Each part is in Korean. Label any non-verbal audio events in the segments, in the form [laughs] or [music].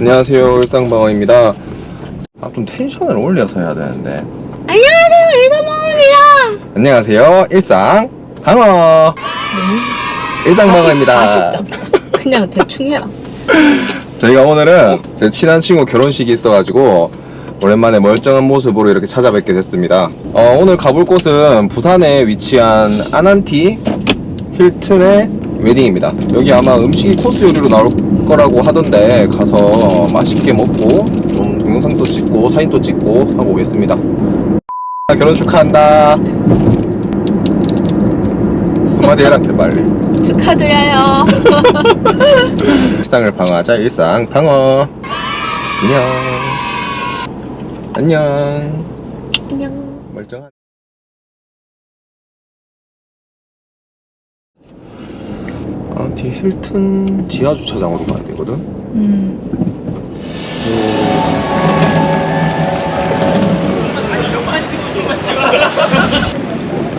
안녕하세요. 일상방어입니다. 아 좀 텐션을 올려서 해야 되는데. 안녕하세요. 일사모입니다. 안녕하세요. 일상 방어. 일상방어입니다. 그냥 대충 해라. [laughs] 저희가 오늘은 제 친한 친구 결혼식이 있어가지고 오랜만에 멀쩡한 모습으로 이렇게 찾아뵙게 됐습니다. 어, 오늘 가볼 곳은 부산에 위치한 아난티 힐튼의 웨딩입니다. 여기 아마 음식이 코스 요리로 나올 거라고 하던데 가서 맛있게 먹고 좀 동영상도 찍고 사진도 찍고 하고 오겠습니다. 결혼 축하한다. 한마디 해라 빨리. 축하드려요. [laughs] 일상을 방어하자 일상 방어. 안녕. 안녕. 안녕. 멀쩡한 아티 힐튼 지하 주차장으로 가야 되거든 음.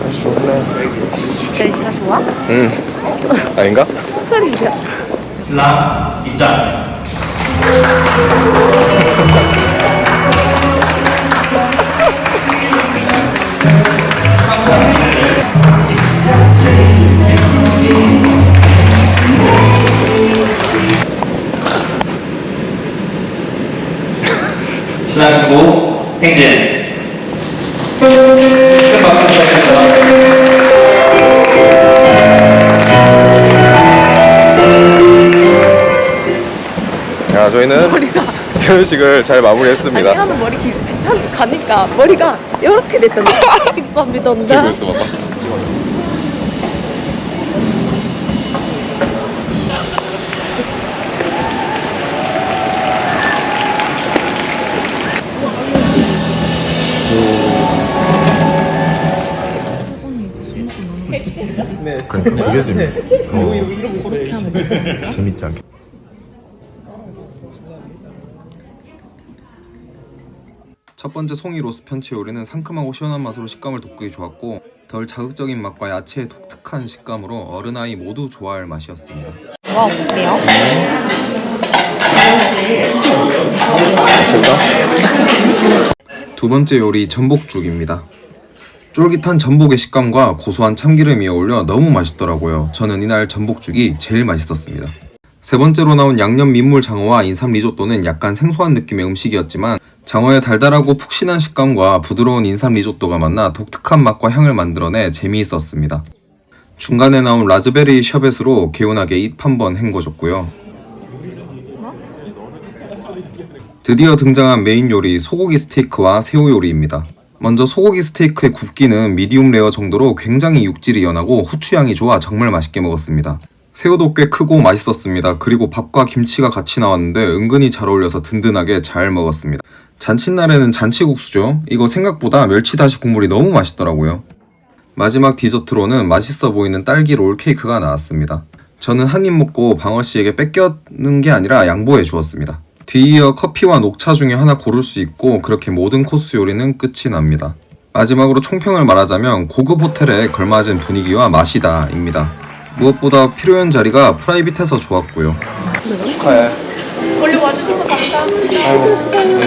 날씨 좋네 날씨가 좋아? 응 아닌가? 신랑 입장. 행진. 큰 박수 부탁드립니다. 야 저희는 [laughs] 결혼식을 잘 아니 마무리했습니다 현우 머리 기, 현우 가니까 머리가 이렇게 됐던데. 힙합이던데. 들고 있어 봐봐 그러니까 그게 좀 어, 재밌지 않게. 첫 번째 송이 로스 편채 요리는 상큼하고 시원한 맛으로 식감을 돋구기 좋았고 덜 자극적인 맛과 야채의 독특한 식감으로 어른아이 모두 좋아할 맛이었습니다. 와 어때요? 두 번째 요리 전복죽입니다. 쫄깃한 전복의 식감과 고소한 참기름이 어울려 너무 맛있더라고요. 저는 이날 전복죽이 제일 맛있었습니다. 세 번째로 나온 양념 민물 장어와 인삼 리조또는 약간 생소한 느낌의 음식이었지만 장어의 달달하고 푹신한 식감과 부드러운 인삼 리조또가 만나 독특한 맛과 향을 만들어내 재미있었습니다. 중간에 나온 라즈베리 셔벳으로 개운하게 입 한 번 헹궈줬고요. 드디어 등장한 메인 요리 소고기 스테이크와 새우 요리입니다. 먼저 소고기 스테이크의 굽기는 미디움 레어 정도로 굉장히 육질이 연하고 후추향이 좋아 정말 맛있게 먹었습니다. 새우도 꽤 크고 맛있었습니다. 그리고 밥과 김치가 같이 나왔는데 은근히 잘 어울려서 든든하게 잘 먹었습니다. 잔칫날에는 잔치국수죠. 이거 생각보다 멸치다시 국물이 너무 맛있더라고요. 마지막 디저트로는 맛있어 보이는 딸기 롤 케이크가 나왔습니다. 저는 한 입 먹고 방어 씨에게 뺏겨는 게 아니라 양보해 주었습니다. 뒤이어 커피와 녹차 중에 하나 고를 수 있고 그렇게 모든 코스 요리는 끝이 납니다. 마지막으로 총평을 말하자면 고급 호텔에 걸맞은 분위기와 맛이다 입니다. 무엇보다 필요한 자리가 프라이빗해서 좋았고요. 축하해. 원래 와주셔서 감사합니다. 아유, 네,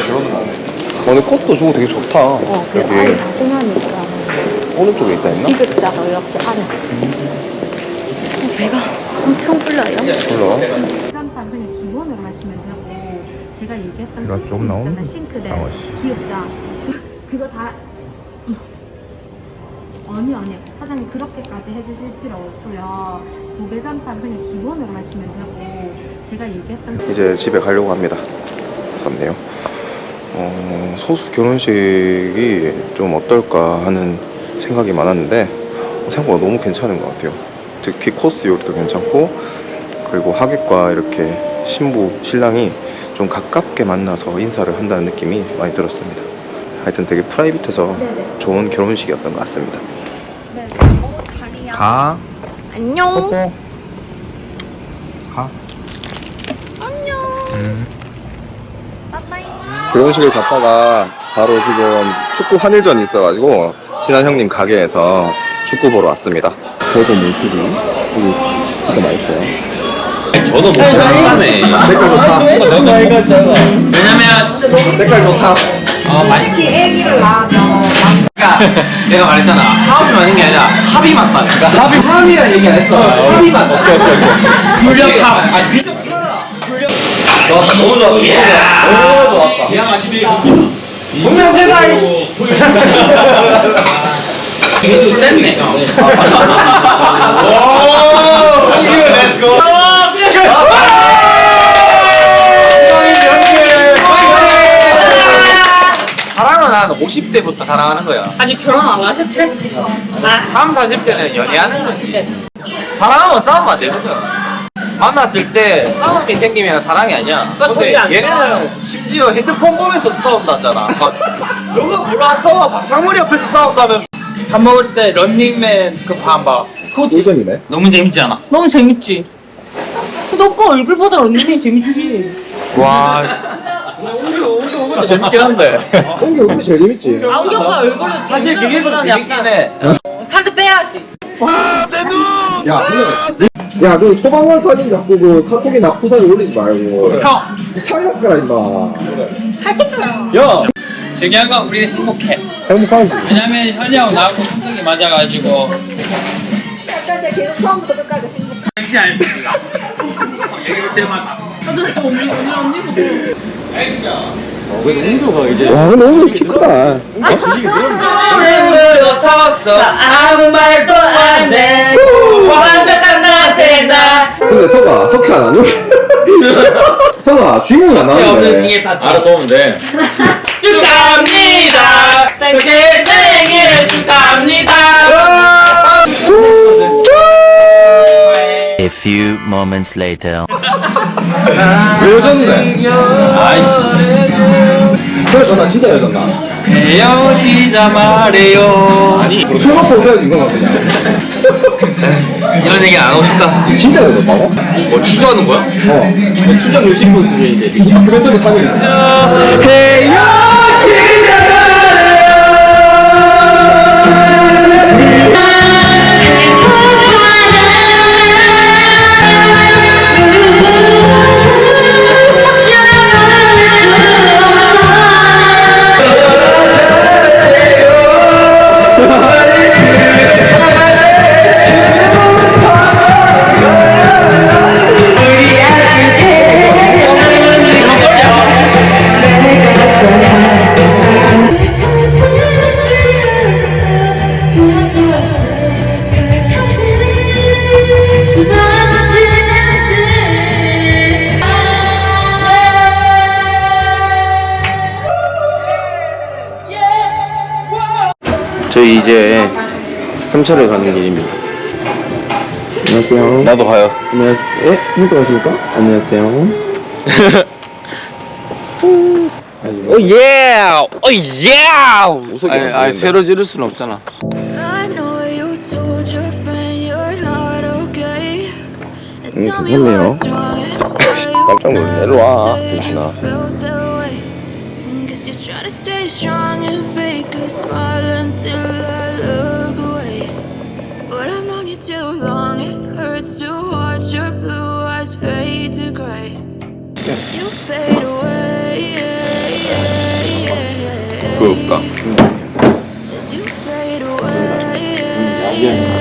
오늘 꽃도 주고 되게 좋다. 어, 그 안에 나중하니까 오른쪽에 있다 했나? 비급자가 이렇게 안에. 어, 배가 엄청 불러요. 몰라. 제가 얘기했던 이거 그좀 있잖아 싱크대 방어 씨. 기업자 그거 다 음. 아니 아니 사장님 그렇게까지 해주실 필요 없고요 도배장판 그냥 기본으로 하시면 되고 제가 얘기했던 그 이제 집에 가려고 합니다. 같네요. 어, 소수 결혼식이 좀 어떨까 하는 생각이 많았는데 생각보다 너무 괜찮은 것 같아요. 특히 코스 요리도 괜찮고 그리고 하객과 이렇게 신부 신랑이 좀 가깝게 만나서 인사를 한다는 느낌이 많이 들었습니다. 하여튼 되게 프라이빗해서 좋은 결혼식이었던 것 같습니다. 가. 안녕. 뽀뽀. 가. 안녕. 음. 빠빠이. 결혼식을 갔다가 바로 지금 축구 한일전이 있어가지고 친한 형님 가게에서 축구 보러 왔습니다. 물티슈 여기 진짜 맛있어요. 저도 뭐 하네. 댓글 좋다. 왜냐면 색깔 좋다. 어 많이. 특히 애기를 낳으면 그러니까 [laughs] 내가 말했잖아. 합이 맞는 게 아니라 합이 맞다. 그러니까 합이 합이란 얘기 안 했어. 합이 맞다. 오케이 오케이 오케이. 불력합. 아 불력. 불력. 좋았다. 너무 좋았다. 너무 좋았다. 기가 막히네. 분명 제가 이씨. 이게 좀 셌네. 오. 이거 렛츠고. 한 50대부터 사랑하는 거야. 아직 결혼 안 하셨지? 3, 40대는 연애하는 거지. 사랑하면 싸우면 안 되거든. 만났을 때 싸움이 생기면 사랑이 아니야. 그거 근데 저기 안 얘네는 심지어 핸드폰 보면서 싸운다잖아. 막 너가 몰라서 박상무리 옆에서 싸웠다면서. 밥 먹을 때 런닝맨 그 봐봐. 꿀잼이네. 너무 재밌지 않아? 너무 재밌지? 근데 오빠 얼굴보다 언니 재밌지? 와. 오늘 재밌긴 한데. 옹기 얼굴이 제일 재밌지. 안경과 얼굴은 사실 그게 더 재밌긴 해. 살도 빼야지 야, 근데 야, 그 소방관 사진 자꾸 그 카톡이나 후사에 올리지 말고 형. 살이 닦아라 임마. 살도 빼요 야. 중요한 건 우리 행복해. 행복하지. 왜냐면 현이 형 나하고 성격이 맞아가지고 약간 계속 처음부터 끝까지 행복해. 당시 알지? 얘기할 때마다 진짜 언니 언니 언니 보고 와, 근데 옹기 키 크다. 오늘도 섰어 아무 말도 안돼. 완벽한 나한테 나. 근데 서가 석희 안 하는 [laughs] 서가 주인공이 안 나오는데. 파티. 알아서 오면 돼. [laughs] 축하합니다. 생일 생일을 축하합니다. A few moments later. 왜 여잔데? 아이씨 그래서 나 진짜 여잔다. 헤어지자 말해요 아니 술 먹고 헤어진 건가 그냥. 이런 얘기 안 하고 싶다 진짜 여잔다고? 뭐 취소하는 거야? 어. 추정 열심히 본 수준인데 다큐멘터리 사진이야. 저희 이제 삼천을 가는 길입니다. 안녕하세요. 나도 가요. 안녕하세요. 예? 컴퓨터 가십니까? 안녕하세요. [laughs] 오 예! 오 예! 아니, 아니 새로 지를 수는 없잖아. And tell me 괜찮네요. what's wrong and why you 깜짝 놀랐네. 일로 와, say 김신아. you felt that way. Cause you're trying to stay strong and fake a smile until I look away. But I've known you too long, it hurts to watch your blue eyes fade to gray. As you fade away. 그거 없다. As you fade away.